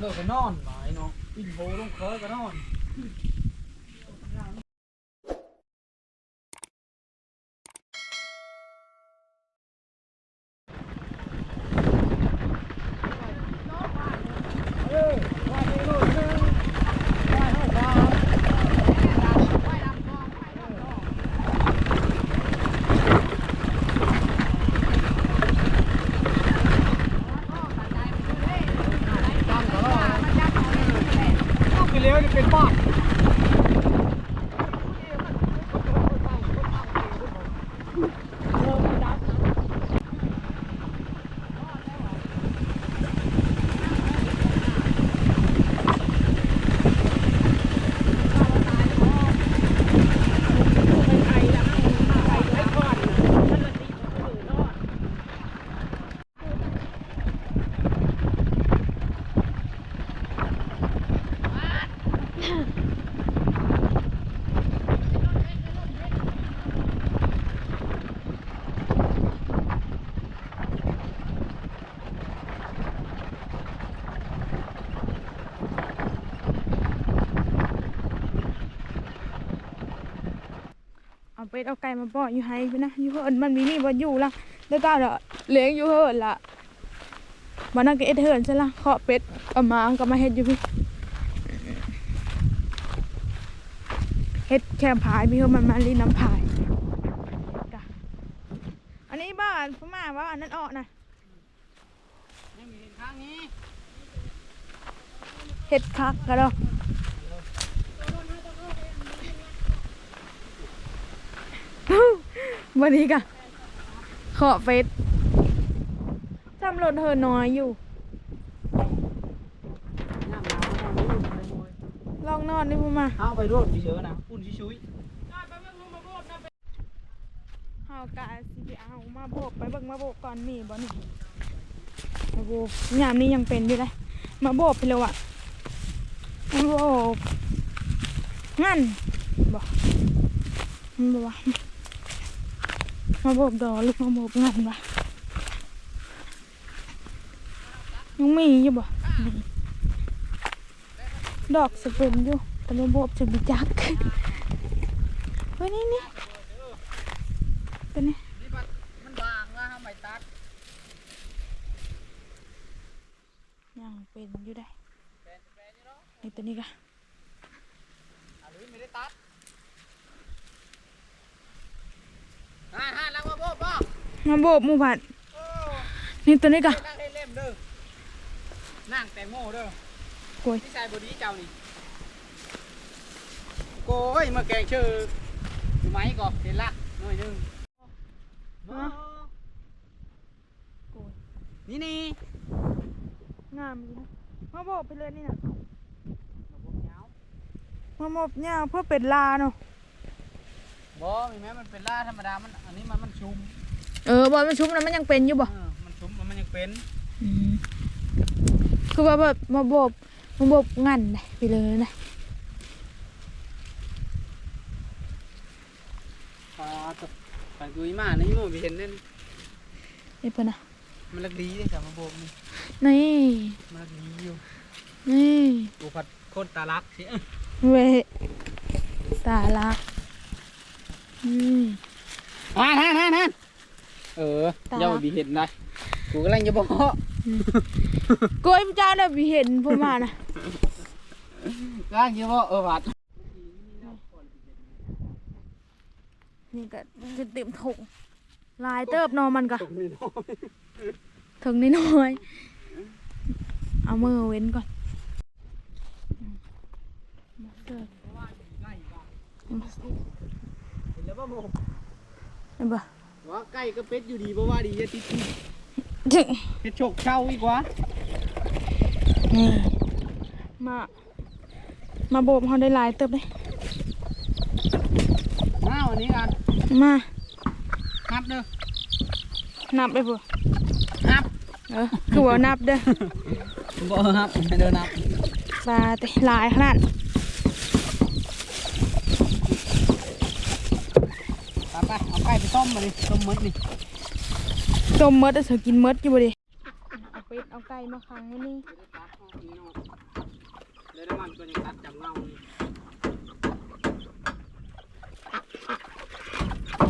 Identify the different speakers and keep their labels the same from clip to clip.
Speaker 1: เลิกก็นอนหมายเนาะกินโบลงเคยก็นอน ต้องไเป็นบ้าน
Speaker 2: เอาเป็ดเอาไก่มาปล่อยอยู่ให้พี่นะอยู่เฮินมันมีนี่บ่อยู่ละแล้วก็เดี๋ยวเลี้ยงอยู่เฮินละบ่นั่นก็เอ็ดเฮินใช่ละเคาะเป็ดเอามาก็มาเฮ็ดอยู่พี่ เฮ็ดแค่พายมีเฮินมันมาลีน้ำพายกะอันนี้บ้านพม่าว่าอันนั้นออกนะ
Speaker 1: ยังมีทางนี้
Speaker 2: เฮ็ดคักก็ดอกวันนี้กะเคาะเป็ดจำรถเฮินน้อยอยู่
Speaker 1: น้ำหนาวน้ำนี้ไปโวย
Speaker 2: ลองนอนดิพูมา
Speaker 1: เอาไปรดเฉยๆนะอุ่นชุย
Speaker 2: เฮากะสิไปเอามาโบกไปเบิ่งมาโบกก่อนมีบ่นี่มาโบกยามนี้ยังเป็นอยู่เลยมาโบกไปแล้วอะมาโบกงั้นบ่มันบ่วะมาโบกดอกลูกมาโบกงั้นวะยังมีอยู่บ่นี่ ดอกสะเป็นอยู่แต่มาโบกจะมีจักเฮ้ยนี่นี่ตัวนี้
Speaker 1: ๆนี่มันมันบางว่าทำไมตัด
Speaker 2: ยังเป็นอยู่ได้นี่ตัวนี้กะ
Speaker 1: อันนี้ไม่ได้ตัดฮ่าฮ่าแล้วมาโบกบ่
Speaker 2: มาโบกหมู่บ้าน
Speaker 1: โอ้
Speaker 2: นี่ตัวนี้กะ
Speaker 1: นั่งให้เล่มเด้อนั่งแตงโมเด้อ
Speaker 2: โอ้ย
Speaker 1: พี่ชายบดีเจ้านี่โก้ยมาแกงชื่อดูไหมก่อนเห็นละหน่อยหนึง
Speaker 2: ฮะโอ้ย
Speaker 1: นี่นี่
Speaker 2: งามอยู่นะมาโบกไปเลยนี่น่ะ
Speaker 1: ระบบยาว
Speaker 2: มาโบกเนี่ยเพื่อเป็นลาเนาะ
Speaker 1: บ่มีแม้มันเป็นล่าธรรมดามันอันนี้มันมันชุม
Speaker 2: เออบอลมันชุบแล้วมันยังเป็นอยู่บ่
Speaker 1: เออมันชุมมันยังเป็น
Speaker 2: คือว่าแบบมาโบ กมาโบกงันเลยไปเลยนะ
Speaker 1: ปลาตกปลากุยมานี่โม่ไปเห็นเน่น
Speaker 2: นี่เพิ่นนะ
Speaker 1: มันลักดีเลยจ้ะมาโบกนี่
Speaker 2: นี่
Speaker 1: มันลักดีอยู่
Speaker 2: นี่
Speaker 1: ดูผัดโคตรตาลักสิเอ้ย
Speaker 2: เวตาลักอืม
Speaker 1: อ่านั่นนั่นนั่นเออ
Speaker 2: ตา
Speaker 1: เจ้าบีเห็นได้กูกำลังจะบอก
Speaker 2: กล้วยพระเจ้าเนี่ยพี่เห็นผมมานะ
Speaker 1: กำลังจะบอกเออผัด
Speaker 2: นี่ก็จะเต็มถุงลายเติบเนอมันก็
Speaker 1: ตกนี่น้อย
Speaker 2: ถึงนิดหน่อย เอามือเว้นก่อนอืมมาเติบ
Speaker 1: ไล่บ้า
Speaker 2: มา
Speaker 1: เห็นแล้วป่ะโม
Speaker 2: เห็นปะ
Speaker 1: ว่าใกล้ก็เป็ดอยู่ดีเพราะว่าดีจะติด
Speaker 2: จึง
Speaker 1: เป็ดโฉกเช่าอีกวะ
Speaker 2: นี่มา มาโบกเขาได้หลายเติบเลย
Speaker 1: มาวันนี้กัน
Speaker 2: มา
Speaker 1: นับเด้อ
Speaker 2: นับไปบ่
Speaker 1: นับ
Speaker 2: เออคือว่านับเด้อ
Speaker 1: บ่นับไม่เด้อนับ
Speaker 2: ปลาแต่หลายขนาด
Speaker 1: ไปไปเอาไก่ไปต้มมาดิต้มมดนี่
Speaker 2: ต้มมดแต่เธอกินมดอยู่บ่ดิเอาเป็ดเอาไก่มาขังไว้นี่
Speaker 1: ตัดอ
Speaker 3: อันนี้เนาะแล้วน้ำมันก็ยังตัดจากเงานี่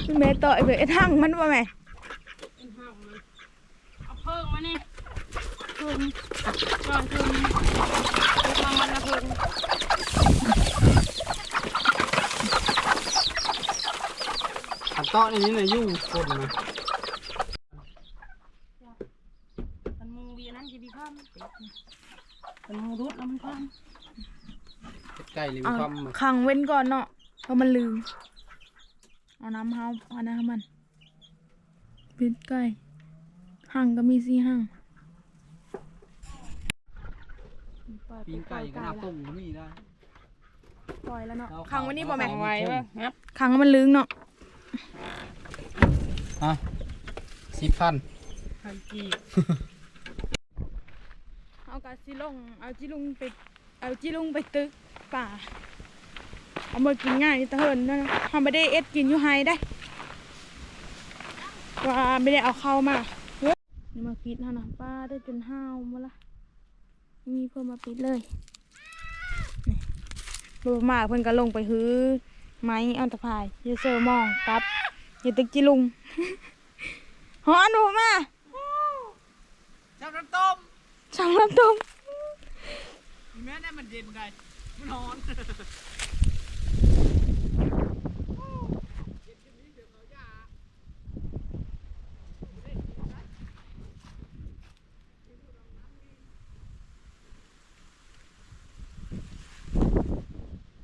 Speaker 2: พี่เมย์ต่อยเบะทั้งมันว่าแม่
Speaker 3: เป็นห้างมัน
Speaker 4: เอาเพิ่งมานี่เพิ่งก่อนเพิ่งทำมันละเพิ่ง
Speaker 3: ขันโต๊ะในนี้เลยยุ่งคนนะ
Speaker 4: มันมูวีนั้นจะดีข้าม มันมูรุดแล้วมันข้าม
Speaker 3: ไก่หรือ
Speaker 2: เอา
Speaker 3: ความ
Speaker 2: ขังเว้นก่อนเนาะเพราะมันลืม เอาน้ำเฮาเอาน้ำมันปิดไก่ห่างก็มีสี่ห่างปล่อย
Speaker 3: ปีงไก่ก็น่าต้มก็มีได้
Speaker 2: ปล่อยแล้วเนาะ
Speaker 3: เอา
Speaker 2: ขังไว้นี่บ่แม่
Speaker 3: เอา
Speaker 4: ไว้ ป่ะงับ
Speaker 2: ขังให้มันลึงเนาะ
Speaker 3: ฮะสิบพัน
Speaker 4: พันกี
Speaker 2: จิลงเอาจิลุงไปเอาจิลุงไปตึกป่าเอามากินง่ายตะเหินนะทำไม่ได้เอ็ดกินอยู่ไฮได้ว่าไม่ได้เอาเข้ามาเฮ้ยนี่มาปิดฮะนะป้าได้จนห้าวมาละมีเพิ่มมาปิดเลยนี่รูมากเพิ่นก็ลงไปฮื้อไม้เอาตะพายยาเซอร์มองกับยาตึกจิลุงฮอนหนูมา
Speaker 3: จับน้ำต้ม
Speaker 2: สองลำตุ้ม
Speaker 3: แม่ได้มันเย็นได้มันร้อน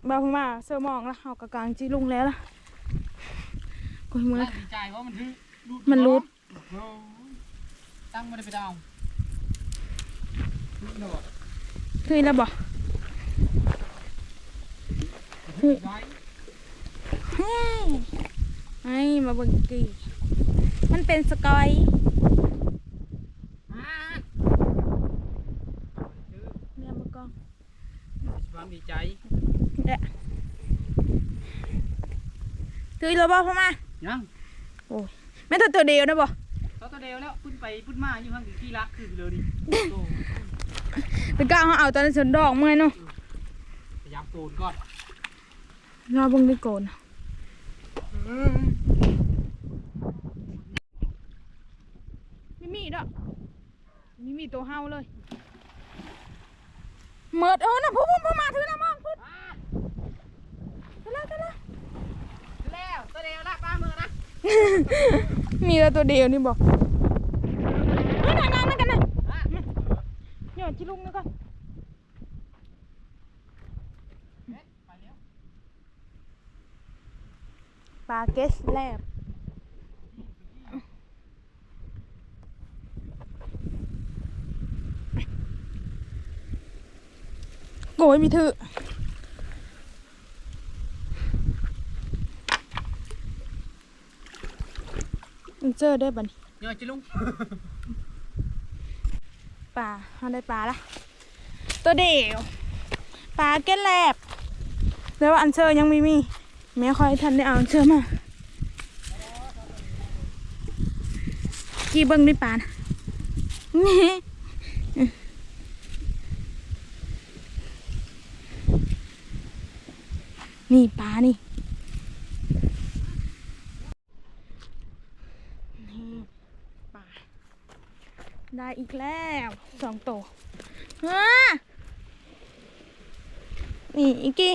Speaker 2: บ้าเพิ่งมาเซอร์มองละเอากะกลางจิลุงแล้วล่ะโอ้ยมือ
Speaker 3: ดีใจว่ามันทึ
Speaker 2: มันรูด
Speaker 3: โอ้ยตั้งไม่ได้ไปดาว นี่เนาะ
Speaker 2: คือแล้วบ่
Speaker 3: ไว้
Speaker 2: เฮ้ยไอ้มาเบิ่งกีมันเป็นสกอย
Speaker 3: อ่า
Speaker 2: เนี่ยมากอง
Speaker 3: ความดีใจ
Speaker 2: เด้คือแล้วบ่พ่อมา
Speaker 3: ยัง
Speaker 2: โอ้ยแม่นตัวตัวเดียวนะบ่
Speaker 3: เขาตัวเดียวแล้วพุ่นไปพุ่นมาอยู่ข้างถึงที่รักคือเลยดิโต
Speaker 2: ไปก้าวเขาเอาตอนนั้นสนดอกเมื่อยเนาะ
Speaker 3: พยายามโกนก่อน
Speaker 2: รอเบิ่งได้โกนมีมีดอกมีมีตัวเฮาเลยเมิดเออนะพ่อพ่อพ่อมาถือนะมองพุ่นไปแล้วไปแล้ว
Speaker 3: แล้วตัวเดียวละป้ามือนะ
Speaker 2: มีแต่ตัวเดียวนี่บอกเฮ้ยนางๆนั่นกันนะหยอดจิลุงนะก่อน
Speaker 3: ไปแล้ว
Speaker 2: ปลาเกสแลบโกยมีถือมึงเจอได้บัดน
Speaker 3: ย
Speaker 2: แม่มีแม่คอยทันได้เอาเชอร์มากี่เบิ้งด้วยปานนี่นี่ปลานี่นี่ปลาได้อีกแล้วสองตัวฮะนี่อีกกี่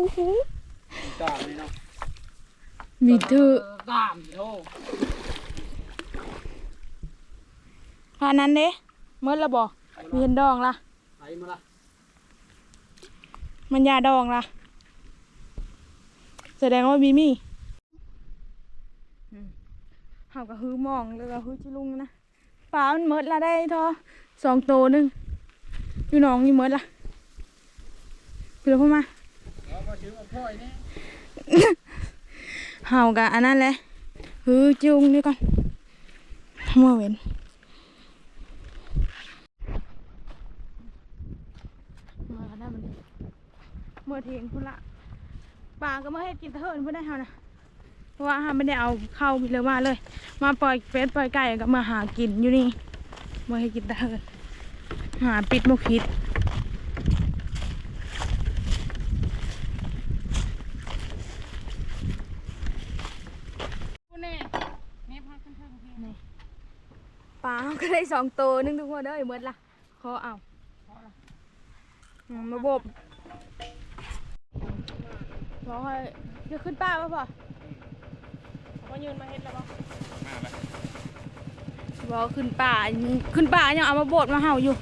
Speaker 2: ลุงนี่นะ
Speaker 3: เราส่งตัวนี่ละ
Speaker 2: มีเห็นดองเลยเนาะอะไรลองบ้างลงมาได้แค่สองตัว
Speaker 3: คุ้มอยู่บ่
Speaker 2: อู้หู
Speaker 3: กามเลยเนาะ
Speaker 2: มีเธอกา
Speaker 3: มโธ่
Speaker 2: พานั้นเด้เมื่อละบอกมีเห็นดองละ
Speaker 3: ไปมาละ
Speaker 2: มันยาดองละแสดงว่ามีมีเฮาก็ฮือมองเลยว่าฮือจิลุงนะปลามันเมดละได้ทอสองตัวหนึงอยู่หนองนี่เมดละเพื่อพ่อมา
Speaker 3: เราก็ชื่อว่าพ่อยนี่
Speaker 2: เห่ากะอันนั้นแหละฮือจุงนี่ก่อนมัวเว้นมากันได้มันเมื่อเทียงพุ่นละปลาก็มาให้กินตะเฮินพุ่นได้เฮานะเพราะว่าฮาไม่ได้เอาเข้าเลยมาเลย มาปล่อยเป็ดปล่อยไก่ก็มาหากินอยู่นี่มาให้กินตะเฮินหาปิดมุกพิษ
Speaker 4: กูแน่แม่พาขึ้นทางเพียง
Speaker 2: ปลาก็ ได้สองตัวนึงทุกคนเด้อเมื่อละขอเอาอืมมาบบพอให้จะขึ้นป้าป่ะพ่อ
Speaker 4: เขายืนมาเห็นแล้วบ่
Speaker 3: มาแล้ว
Speaker 2: บอกขึ้นป่าขึ้นป่ายังเอามาโบดมาเห่าอยู่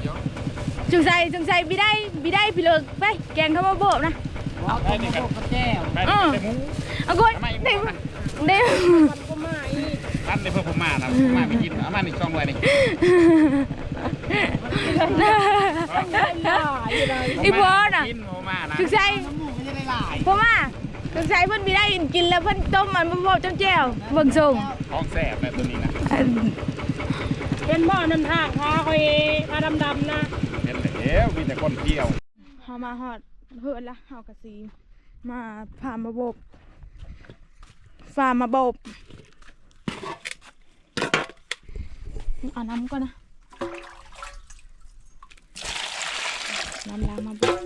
Speaker 3: เดี๋ยว
Speaker 2: จงใส่จงใส่บีได้บีได้พี่เลิกไปแกงเข้ามาโบดนะ
Speaker 3: เอาตัวมาโบกกับแก้ว
Speaker 5: ไป
Speaker 2: อ้อ
Speaker 5: ไปหมู
Speaker 2: เอาก้น
Speaker 5: ทำไม
Speaker 2: เด็
Speaker 5: บ่นะ
Speaker 2: เด็
Speaker 4: มันก็ มาอีก
Speaker 5: อันนี้เพื่อผมมานะมาไม่กินเอามาหนึ่งช่องไว้นี่
Speaker 2: อีพ่อน่ะ
Speaker 5: กินโมมานะ
Speaker 2: จงใส่
Speaker 3: น้ำหมูไม่ได้หลาย
Speaker 2: พ่อมาจงใส่เพิ่นบีได้กินแล้วเพิ่นต้มมันมาโบดจ้ำแจ่วเบิ่งส่ง
Speaker 5: ท้องแสบนะตัวนี้นะ
Speaker 4: เป็นบ่อนำทางพาคอยพาดำๆนะ
Speaker 5: เห็นแล้วมีแต่คนเที่ยว
Speaker 2: เฮามาฮอดเฮือนละเฮากะสีมาพามาโบบฟาร์มมาโบบ เอาน้ำก่อนนะน้ำล้างมาโบบ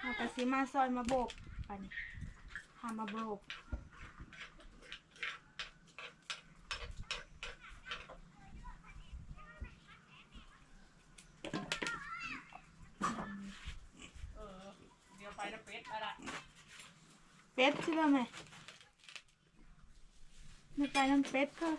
Speaker 2: เอากระสีมาซอยมาโบบไปนี่พามาโบบเป็ดใช่ไหม ไม่ไปน้ำเป็ดก็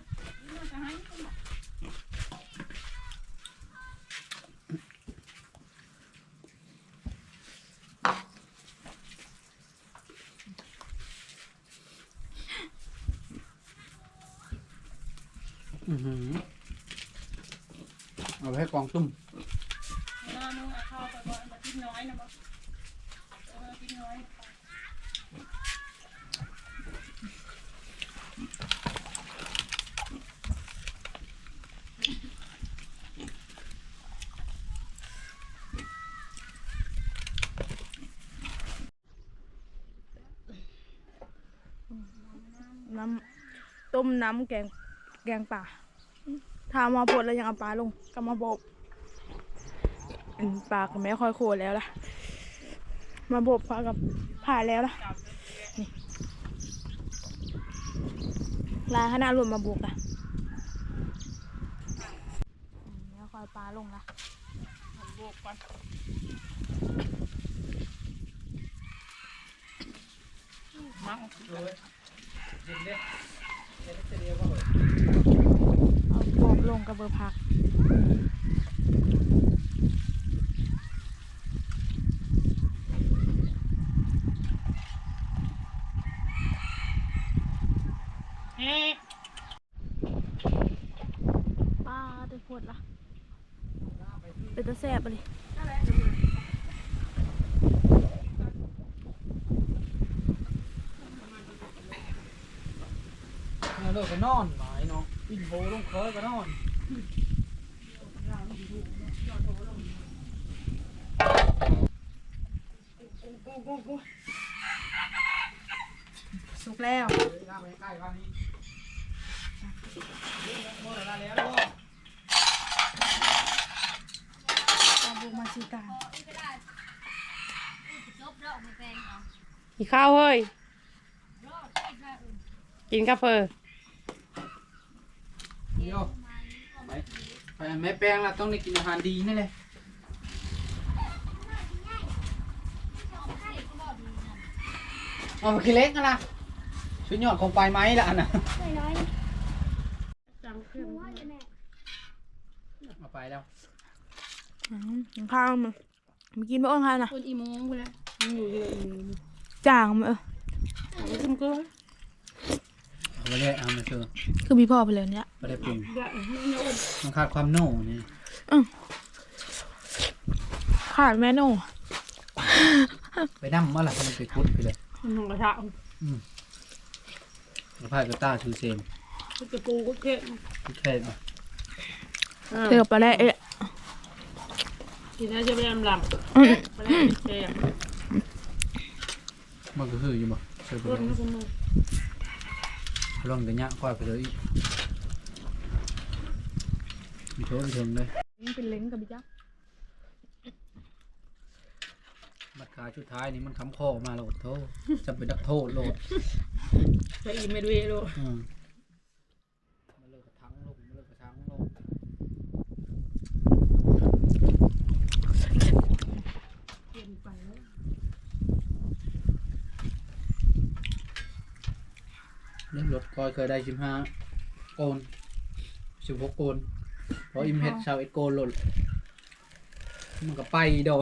Speaker 3: อือหือเอาไปให้กองตุ้ม
Speaker 4: น้ามึงเอาเข้าไปบ่มากินน้อยนะบ่เออกินน้อย
Speaker 2: น้ำ ต้มน้ำแกงแกงป่าถ้ามาบดแล้วยังเอาปลาลงก็มาโบบอันปลาก็ไม่ค่อยโคแล้วล่ะ มาโบบปลากับผ่าแล้วล่ะนี่ลายขนาดรวมมาบวกอะแล้วคอยปลาลงละ
Speaker 4: โบกก่อน
Speaker 3: เย็นเด้เย็นเดียวก็เหอ
Speaker 2: เอาโบบลงกระเบอพัก
Speaker 4: เฮ้
Speaker 2: ปลาเต็มขวดละเป็นตะแสบไปเลย
Speaker 3: เอาเลิกก็นอนหลายเนาะกินโบลงเคยก็นอน
Speaker 2: สุกแล้ว
Speaker 3: ย่างไปใกล้บ้านนี้หมดเวลาแล้ว
Speaker 2: ตามบุมาชิตาร
Speaker 4: กินข้าวเฮ้ย กินกาแฟ
Speaker 3: เดี๋ยวไปไปแม่แป้งละต้องได้กินอาหารดีนี่เลยเอามาขี้เล็กกันนะชุดยอดของปลายไม้ละอันน่ะ
Speaker 4: จังขึ้น
Speaker 3: เอาไปแล้ว
Speaker 2: อืมกินข้าวมึงมากินบ่อ้นใครนะ
Speaker 4: คนอีโมงกูแล้วมึงอยู่ที่อีโมง
Speaker 2: จ่างมั้ยเออ
Speaker 4: คุณก็
Speaker 3: เอาไปเลยเอามาเชื่อ
Speaker 2: คือมีพ่อไปเลยเนี่ย
Speaker 3: ไม่ได้ปรุง
Speaker 4: ได้ให้โยม
Speaker 3: มันขาดความโน่นี่
Speaker 2: ขาดแม่โน่
Speaker 3: ไปนั่งมาหล่ะมันไปคุดไปเลย
Speaker 4: หนุ่มกระทะ
Speaker 3: กระพายกระต้าชูเซน
Speaker 4: ก็จะปูก็เค็ม
Speaker 3: แค่มา
Speaker 2: เตือไปแล้วเอ๊ะ
Speaker 4: ทีนี้จะไปยำล
Speaker 2: อืมำ
Speaker 4: ไปแล้วแกง
Speaker 3: มันก็คืออยู่บ่เชื่อไป
Speaker 4: รถ
Speaker 3: เลย
Speaker 4: นะคุณมึง
Speaker 3: ลองกันยะค่อยไปเลยอีกมีโถมีเถิงเลย
Speaker 2: เป็นเล้งกับพี่จ๊ะ
Speaker 3: บัตรขาชุดท้ายนี่มันคำคอมาโหลดโทษจะไปดักโทษโหลด
Speaker 4: ไปอีเมดเวยโล
Speaker 3: อืมมาเลิกกระทังลงมาเลิกกระทังลง
Speaker 4: เปลี่ยนไปแล้ว
Speaker 3: เรื่องรถคอยเคยได้ชิมห้าโกนสิบหกโกนเพราะอิมเฮ็ดชาวเอ็ดโกนโหลดมันก็ไปดอก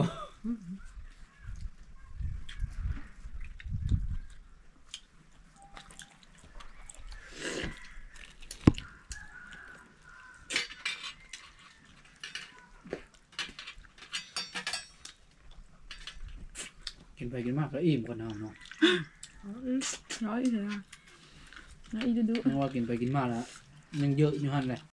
Speaker 3: กินไปกินมากก็อิ่มกันเอาเนาะ
Speaker 2: น้อยอีกเลย นะอยอีดู
Speaker 3: เพราว่ากินไปกินมาแล้วยังเยอะอยู่หันเลย